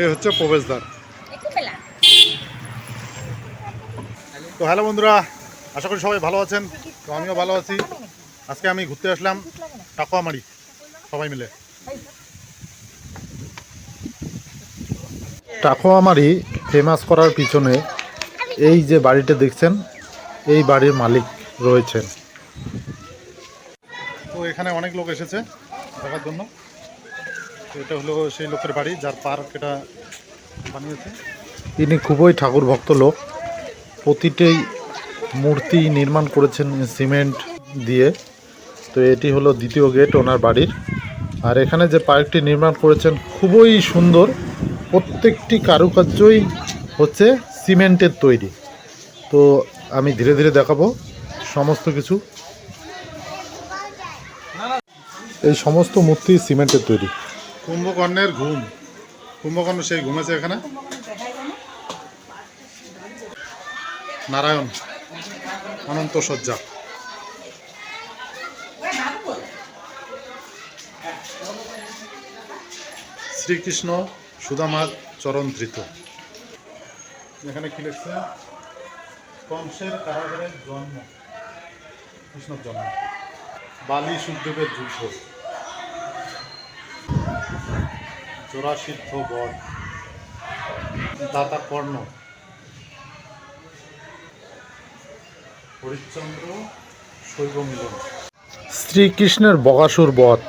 এই হচ্ছে প্রবেশদ্বার। তো হ্যালো বন্ধুরা আশা করি সবাই ভালো আছেন। তো আমিও ভালো আছি। আজকে আমি ঘুরতে আসলাম টাকুয়ামারি সবাই মিলে। টাকুয়ামারি ফেমাস করার পিছনে এই যে বাড়িটা দেখছেন এই বাড়ির মালিক রয়েছেন। তো এখানে অনেক লোক এসেছে দেখার জন্য। এটা হলো সেই লোকের বাড়ি, যার পার্ক এটা বানিয়েছে। তিনি খুবই ঠাকুর ভক্ত লোক। প্রতিটি মূর্তি নির্মাণ করেছেন সিমেন্ট দিয়ে। তো এটি হলো দ্বিতীয় গেট ওনার বাড়ির। আর এখানে যে পার্কটি নির্মাণ করেছেন খুবই সুন্দর। প্রত্যেকটি কারুকার্যই হচ্ছে সিমেন্টের তৈরি। তো আমি ধীরে ধীরে দেখাবো সমস্ত কিছু। এই সমস্ত মূর্তি সিমেন্টের তৈরি। কুম্ভকর্ণের ঘুম। কুম্ভকর্ণ সেই ঘুমেছে এখানে? নারায়ণ, অনন্ত সজ্জা শ্রীকৃষ্ণ সুদামার চরণ ধৃত। এখানে কি লিখছে? কংসের কারাগারের জন্ম। কৃষ্ণর জন্ম। বালি সুখদেবের যুদ্ধ। জোড়াসিদ্ধ বধ দাতা কর্ণ। হরিশ্চন্দ্র শৈব মিলন শ্রীকৃষ্ণের বগাসুর বধ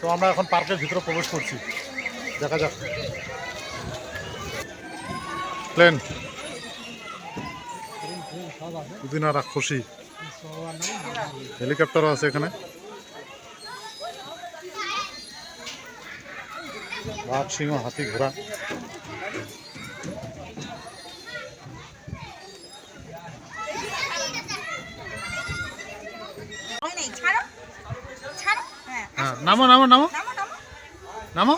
তো আমরা এখন পার্কের ভিতরে প্রবেশ করছি। দেখা যাক। প্লেন। পুদিনা রাক্ষসী হেলিকপ্টারও আছে এখানে। বাঘ সিংহ হাতি ঘোড়া। ওই নেই, ছাড়ো। ছাড়ো। হ্যাঁ, হ্যাঁ নামো নামো নামো। নামো।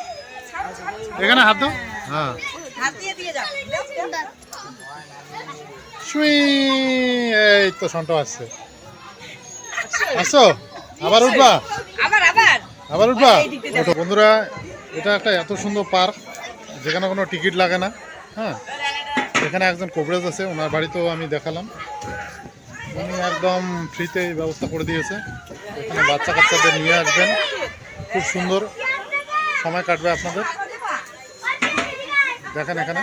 এখানে হাত দাও। হ্যাঁ। হাত দিয়ে দিয়ে যাও। দাও, দাও। সুই এই তো সন্ট আসছে। আসো। আবার উঠবা? আবার আবার। আবার উঠবা? বন্ধুরা এটা একটা এত সুন্দর পার্ক, যেখানে কোনো টিকিট লাগে না হ্যাঁ? এখানে একজন কবরেজ আছে, ওনার বাড়িতেও আমি দেখালাম। উনি একদম ফ্রিতে ব্যবস্থা করে দিয়েছে। এখানে বাচ্চা কাচ্চাদের নিয়ে আসবেন। খুব সুন্দর সময় কাটবে আপনাদের। দেখেন এখানে।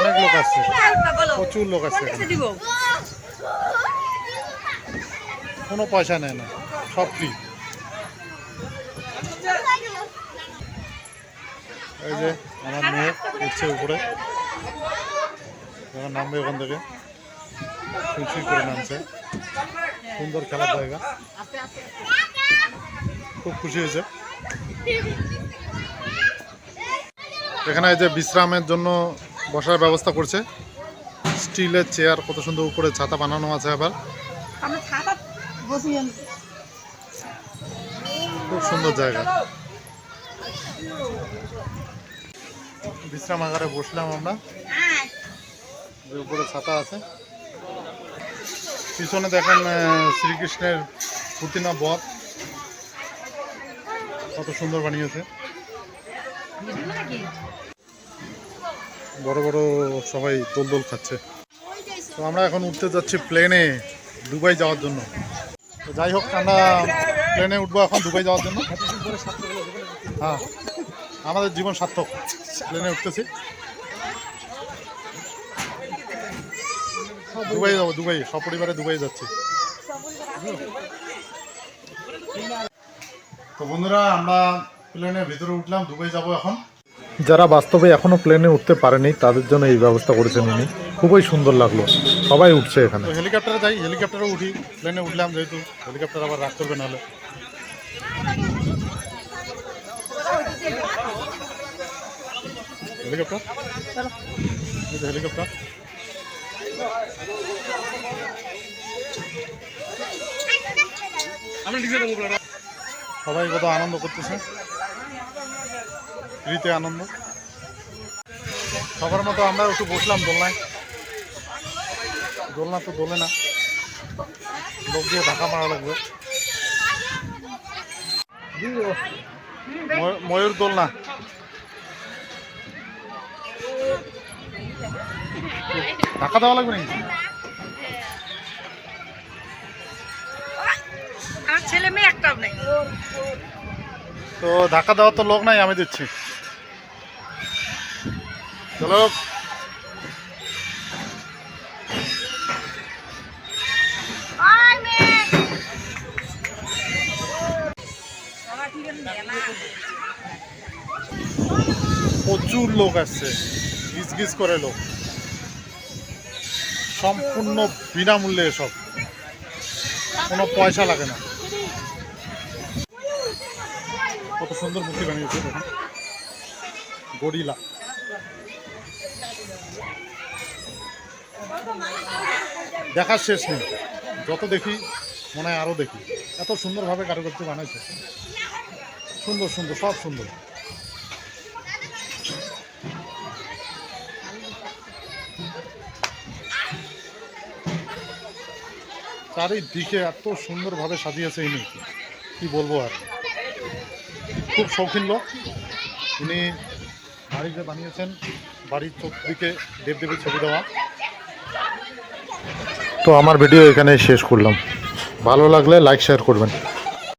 অনেক লোক আসছে। প্রচুর লোক আসছে কোনো পয়সা নেয় না। সব ফ্রি এই যে আমার মেয়ে উঠছে উপরে। নামবে ওখান থেকে। সুইচুই করে নামছে। সুন্দর খেলার জায়গা। খুব খুশি হয়েছে। এখানে এই যে বিশ্রামের জন্য বসার ব্যবস্থা করছে। স্টিলের চেয়ার কত সুন্দর উপরে ছাতা বানানো আছে আবার। খুব সুন্দর জায়গা। বিশ্রাম আকারে বসলাম আমরা। উপরে ছাতা আছে। পিছনে দেখেন শ্রীকৃষ্ণের পুতিনা বধ। কত সুন্দর বানিয়েছে। বড় বড় সবাই দোল দোল খাচ্ছে। তো আমরা এখন উঠতে যাচ্ছি প্লেনে, দুবাই যাওয়ার জন্য। যাই হোক, আমরা প্লেনে উঠবো এখন দুবাই যাওয়ার জন্য। হ্যাঁ। আমাদের জীবন সার্থক। প্লেনে উঠতেছি। দুবাই যাব, দুবাই। সপরিবারে দুবাই যাচ্ছি। তো বন্ধুরা, আমরা প্লেনের ভিতরে উঠলাম, দুবাই যাব এখন। যারা বাস্তবে এখনও প্লেনে উঠতে পারেনি, তাদের জন্য এই ব্যবস্থা করেছেন উনি। খুবই সুন্দর লাগল। সবাই উঠছে এখানে। হেলিকপ্টারে যাই হেলিকপ্টারে উঠি। প্লেনে উঠলাম যেহেতু। হেলিকপ্টার আবার রাগ করবে নাহলে। হেলিকপ্টার হেলিকপ্টার সবাই কত আনন্দ করতেছে। ফ্রিতে আনন্দ। সবার মতো আমরা একটু বসলাম দোলনায়। দোলনা তো দোলে না। লোক দিয়ে ঢাকা মারা লাগবে। ময়ূর দোলনা। টাকা দেওয়া লাগবে নাকি? ছেলে মেয়ে একটাও নেই। তো ধাক্কা দেওয়ার তো লোক নাই আমি দিচ্ছি। চলো। প্রচুর লোক আসছে গিজ গিজ করে লোক। সম্পূর্ণ বিনামূল্যে এসব। কোনো পয়সা লাগে না। কত সুন্দর মূর্তি বানিয়েছে, দেখুন। গরিলা। দেখার শেষ নেই। যত দেখি, মনে হয় আরও দেখি। এত সুন্দরভাবে কারুকার্য বানাইছে। সুন্দর সুন্দর, সব সুন্দর। চারিদিকে এত সুন্দরভাবে সাজিয়েছে ইনি। কি বলব আর? খুব শৌখিন লোক। ইনি বাড়িতে বানিয়েছেন, বাড়ির চতুর্দিকে দেবদেবীর ছবি দেওয়া। তো আমার ভিডিও এখানে শেষ করলাম। ভালো লাগলে লাইক শেয়ার করবেন।